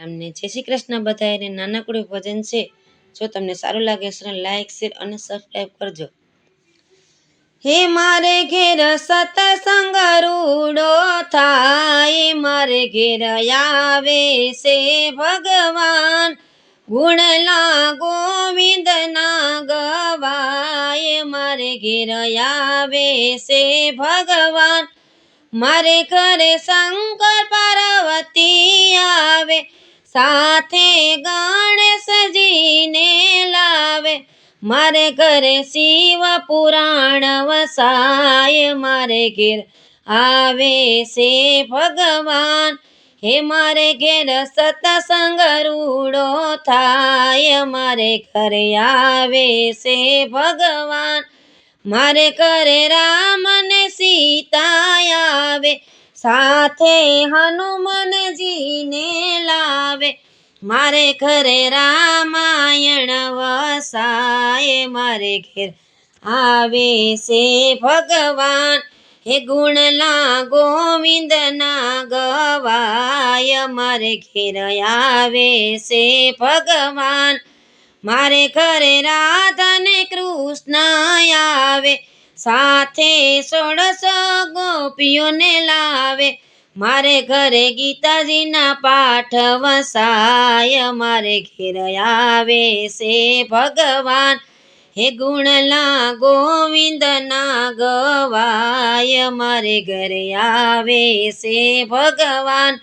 તમને જય શ્રી કૃષ્ણ બધાને નાનકડું ભજન છે. જો તમને સારું લાગે છે લાઈક, શેર અને સબસ્ક્રાઈબ કરજો. હે મારે ઘેર સતસંગ રૂડો થાય. મારે ઘેર આવે છે ભગવાન. ગુણ ગુણલા ગોવિંદના ગવાય. મારે ઘેર આવે છે ભગવાન. મારે ઘરે શંકર પાર્વતી આવે. સાથે ગણેશજીને લાવે. મારે ઘરે શિવ પુરાણ વસાય. મારે ઘેર આવે છે ભગવાન. હે મારે ઘેર સતસંગ રૂડો થાય. મારે ઘરે આવે છે ભગવાન. મારે ઘરે રામ ને સીતા આવે. સાથે હનુમાનજીને લાવે. મારે ઘરે રામાયણ વસાય. મારે ઘેર આવે છે ભગવાન. હે ગુણલા ગોવિંદના ગવાય. મારે ઘેર આવે છે ભગવાન. મારે ઘરે રાધાને કૃષ્ણ આવે. સાથે સોળસ ગોપીઓને લાવે. મારે ઘરે ગીતાજીના પાઠ વસાય. મારે ઘેર આવે છે ભગવાન. હે ગુણલા ગોવિંદના ગવાય મારે ઘરે આવે છે ભગવાન.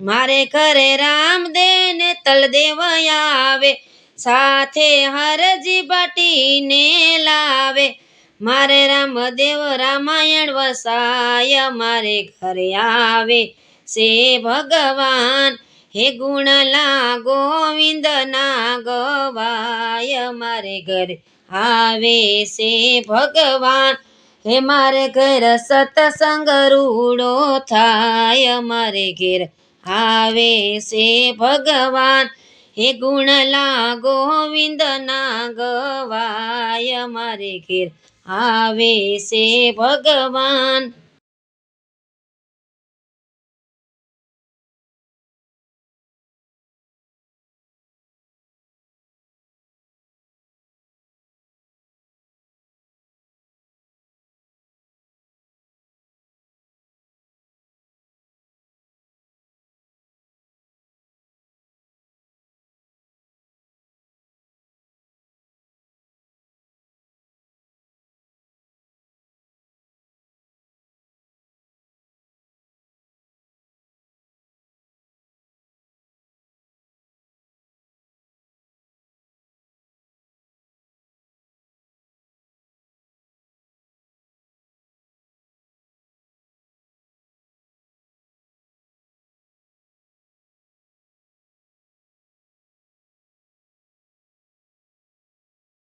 મારે ઘરે રામદેવ ને તલદેવ આવે. સાથે હરજી ભટીને લાવે. મારે રામદેવ રામાયણ વસાય, મારે ઘરે આવે છે ભગવાન. હે ગુણલા ગોવિંદના ગવાય મારે ઘરે આવે છે ભગવાન. હે મારે ઘેર સતસંગ રૂડો થાય, મારે ઘેર આવે છે ભગવાન. હે ગુણલા ગોવિંદના ગવાય મારે ઘેર આવે છે ભગવાન.